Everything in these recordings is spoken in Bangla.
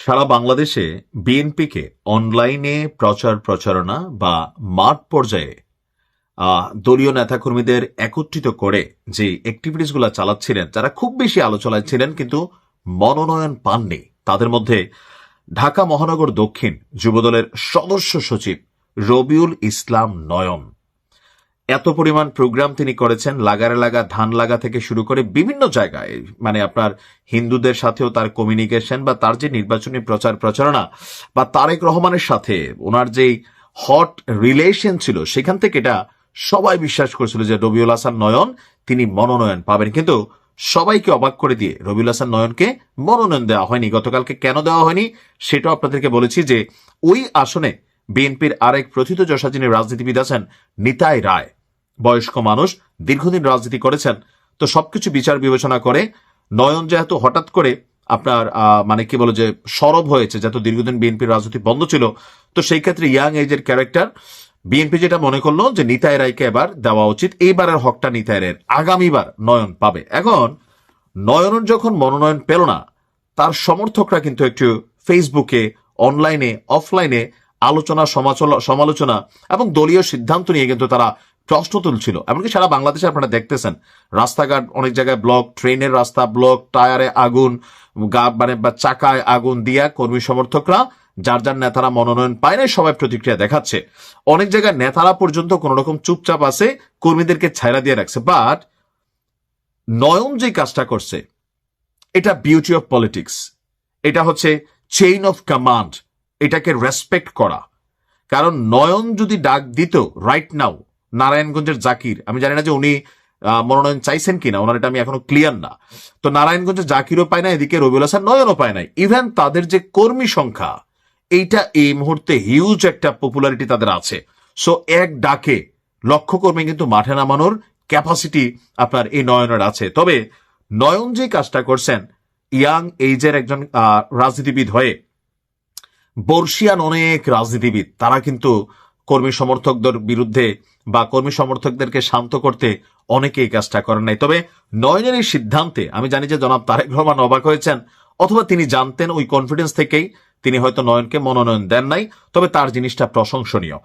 সারা বাংলাদেশে বিএনপিকে অনলাইনে প্রচার প্রচারণা বা মাঠ পর্যায়ে দলীয় নেতাকর্মীদের একত্রিত করে যে অ্যাক্টিভিটিসগুলো চালাচ্ছিলেন, যারা খুব বেশি আলোচনায় ছিলেন কিন্তু মনোনয়ন পাননি, তাদের মধ্যে ঢাকা মহানগর দক্ষিণ যুবদলের সদস্য সচিব রবিউল ইসলাম নয়ন। এত পরিমাণ প্রোগ্রাম তিনি করেছেন, লাগারে লাগা, ধান লাগা থেকে শুরু করে বিভিন্ন জায়গায় মানে আপনার হিন্দুদের সাথেও তার কমিউনিকেশন বা তার যে নির্বাচনী প্রচার প্রচারণা বা তারেক রহমানের সাথে ওনার যেই হট রিলেশন ছিল, সেখান থেকে এটা সবাই বিশ্বাস করেছিল যে রবিউল হাসান নয়ন তিনি মনোনয়ন পাবেন। কিন্তু সবাইকে অবাক করে দিয়ে রবিউল হাসান নয়নকে মনোনয়ন দেওয়া হয়নি, গতকালকে কেন দেওয়া হয়নি সেটাও আপনাদেরকে বলেছি যে ওই আসনে বিএনপির আরেক প্রথিত যশা যিনি রাজনীতিবিদ আছেন নিতাই রায়। বয়স্ক মানুষ দীর্ঘদিন রাজনীতি করেছেন। তো সবকিছু বিচার বিবেচনা করে নয়ন যেহেতু হঠাৎ করে আপনার মানে কি বলে যে সরব হয়েছে, যেহেতু দীর্ঘদিন বিএনপির রাজনীতি বন্ধ ছিল, তো সেই ক্ষেত্রে ইয়াং এজের ক্যারেক্টার বিএনপি যেটা মনে করল যে নিতাই রায়কে এবার দেওয়া উচিত, এইবারের হকটা নিতাই রায়ের, আগামীবার নয়ন পাবে। এখন নয়ন যখন মনোনয়ন পেল না, তার সমর্থকরা কিন্তু একটু ফেসবুকে, অনলাইনে, অফলাইনে আলোচনা সমালোচনা এবং দলীয় সিদ্ধান্ত নিয়ে কিন্তু তারা প্রশ্ন তুলছিল এমনকি সারা বাংলাদেশে আপনারা দেখতেছেন, রাস্তাঘাট অনেক জায়গায় ব্লক ট্রেনের রাস্তা ব্লক টায়ারে আগুন, গা মানে বা চাকায় আগুন দিয়া কর্মী সমর্থকরা যার যার নেতারা মনোনয়ন পায় না সবাই প্রতিক্রিয়া দেখাচ্ছে। অনেক জায়গায় নেতারা পর্যন্ত কোন রকম চুপচাপ আছে, কর্মীদেরকে ছাইরা দিয়ে রাখছে বাট নয়ন যে কাজটা করছে, এটা বিউটি অফ পলিটিক্স এটা হচ্ছে চেইন অফ কমান্ড এটাকে রেসপেক্ট করা। কারণ নয়ন যদি ডাক দিত রাইট নাও নারায়ণগঞ্জের জাকির। আমি জানি না যে উনি মনোনয়ন চাইছেন কিনা, ওনার এটা আমি এখনও ক্লিয়ার না। তো নারায়ণগঞ্জের জাকিরও পায় না এদিকে রবিউল হাসান নয়নও পায় নাই। ইভেন তাদের যে কর্মী সংখ্যা, এইটা এই মুহূর্তে হিউজ একটা পপুলারিটি তাদের আছে। সো এক ডাকে লক্ষ্য কর্মী কিন্তু মাঠে নামানোর ক্যাপাসিটি আপনার এই নয়নের আছে। তবে নয়ন যে কাজটা করছেন, ইয়াং এইজের একজন রাজনীতিবিদ হয়ে, বর্ষিয়ান অনেক রাজনীতিবিদ, তারা কিন্তু কর্মী সমর্থকদের বিরুদ্ধে বা কর্মী সমর্থকদেরকে শান্ত করতে অনেকে এই কাজটা করেন নাই। তবে নয়নের এই সিদ্ধান্তে আমি জানি যে জনাব তারেক রহমান অবাক হয়েছেন অথবা তিনি জানতেন ওই কনফিডেন্স থেকেই তিনি হয়তো নয়নকে মনোনয়ন দেন নাই তবে তার জিনিসটা প্রশংসনীয়।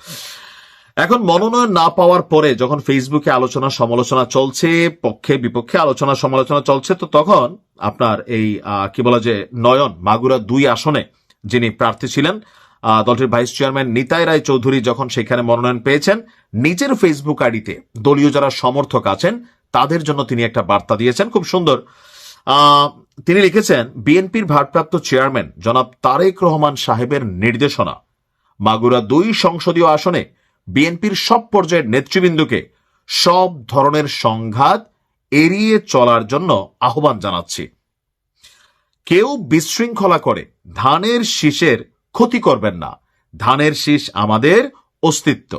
এখন মনোনয়ন না পাওয়ার পরে যখন ফেসবুকে আলোচনা সমালোচনা চলছে পক্ষে বিপক্ষে আলোচনা সমালোচনা চলছে তো তখন আপনার এই কি বলা যে নয়ন মাগুরা দুই আসনে যিনি প্রার্থী ছিলেন আহ, দলটির ভাইস চেয়ারম্যান নিতাই রায় চৌধুরী যখন সেখানে মনোনয়ন পেয়েছেন, নিজের ফেসবুক আইডিতে দলীয় যারা সমর্থক আছেন, তাদের জন্য তিনি একটা বার্তা দিয়েছেন। খুব সুন্দর। তিনি লিখেছেন, বিএনপির ভারপ্রাপ্ত চেয়ারম্যান জনাব তারেক রহমান সাহেবের নির্দেশনা। মাগুরা দুই সংসদীয় আসনে বিএনপির সব পর্যায়ের নেতৃবৃন্দকে সব ধরনের সংঘাত এড়িয়ে চলার জন্য আহ্বান জানাচ্ছি। কেউ বিশৃঙ্খলা করে ধানের শীষের ক্ষতি করবেন না। ধানের শীষ আমাদের অস্তিত্ব।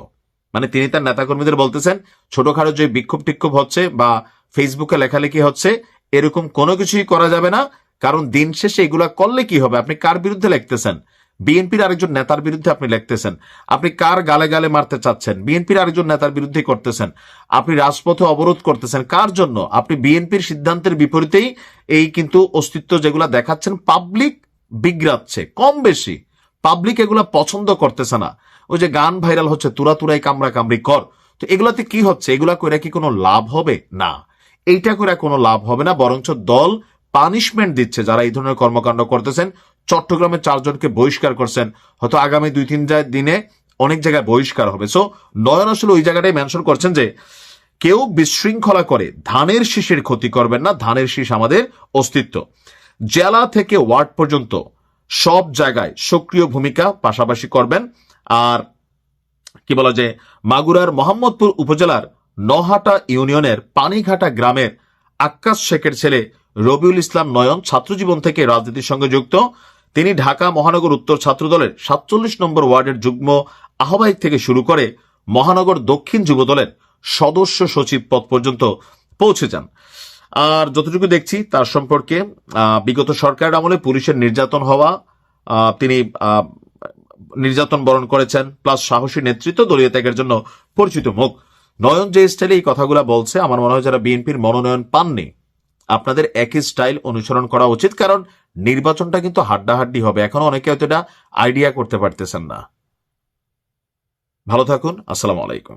মানে তিনি তার নেতাকর্মীদের বলতেছেন, ছোটখাটো যে বিক্ষোভ টিক্ষোভ হচ্ছে বা ফেসবুকে লেখালেখি হচ্ছে, এরকম কোনো কিছুই করা যাবে না। কারণ দিন শেষে এগুলা করলে কি হবে? আপনি কার বিরুদ্ধে লিখতেছেন? বিএনপির আরেকজন নেতার বিরুদ্ধে আপনি লিখতেছেন। আপনি কার গালে গালে মারতে চাচ্ছেন? বিএনপির আরেকজন নেতার বিরুদ্ধে করতেছেন। আপনি রাজপথে অবরোধ করতেছেন। কার জন্য? আপনি বিএনপির সিদ্ধান্তের বিপরীতেই এই কিন্তু অস্তিত্ব যেগুলা দেখাচ্ছেন পাবলিক বিগড়াচ্ছে, কম বেশি। পাবলিক এগুলা পছন্দ করতেছে না। ওই যে গান ভাইরাল হচ্ছে, তুরা তুরাই কামড়া কামড়ি কর। তো এগুলাতে কি হচ্ছে? এগুলা করে কি কোনো লাভ হবে? না। এইটা করে কোনো লাভ হবে না, বরঞ্চ দল পানিশমেন্ট দিচ্ছে যারা এই ধরনের কর্মকাণ্ড করতেছেন। চট্টগ্রামে চারজনকে বহিষ্কার করছেন। হয়তো আগামী দুই, তিন দিনে অনেক জায়গায় বহিষ্কার হবে। সো নয়ন আসলে ওই জায়গাটাই মেনশন করছেন যে, কেউ বিশৃঙ্খলা করে ধানের শীষের ক্ষতি করবেন না, ধানের শীষ আমাদের অস্তিত্ব। জেলা থেকে ওয়ার্ড পর্যন্ত সব জায়গায় সক্রিয় ভূমিকা পাশাপাশি করবেন। আর কি বলা যে মাগুরার মোহাম্মদপুর উপজেলার নহাটা ইউনিয়নের পানিঘাটা গ্রামের আক্কাস শেখের ছেলে রবিউল ইসলাম নয়ন ছাত্রজীবন থেকে রাজনীতির সঙ্গে যুক্ত। তিনি ঢাকা মহানগর উত্তর ছাত্রদলের সাতচল্লিশ নম্বর ওয়ার্ডের যুগ্ম আহ্বায়ক থেকে শুরু করে মহানগর দক্ষিণ যুবদলের সদস্য সচিব পদ পর্যন্ত পৌঁছে যান। আর যতটুকু দেখছি, তার সম্পর্কে বিগত সরকার আমলে পুলিশের নির্যাতন হওয়া তিনি নির্যাতন বরণ করেছেন, প্লাস সাহসী নেতৃত্ব দলীয় ত্যাগের জন্য পরিচিত মুখ। নয়ন যে স্টাইলে এই কথাগুলো বলছে, আমার মনে হয় যারা বিএনপির মনোনয়ন পাননি, আপনাদের একই স্টাইল অনুসরণ করা উচিত, কারণ নির্বাচনটা কিন্তু হাড্ডাহাড্ডি হবে। এখন অনেকে হয়তো এটা আইডিয়া করতে পারতেছেন না। ভালো থাকুন, আসসালামু আলাইকুম।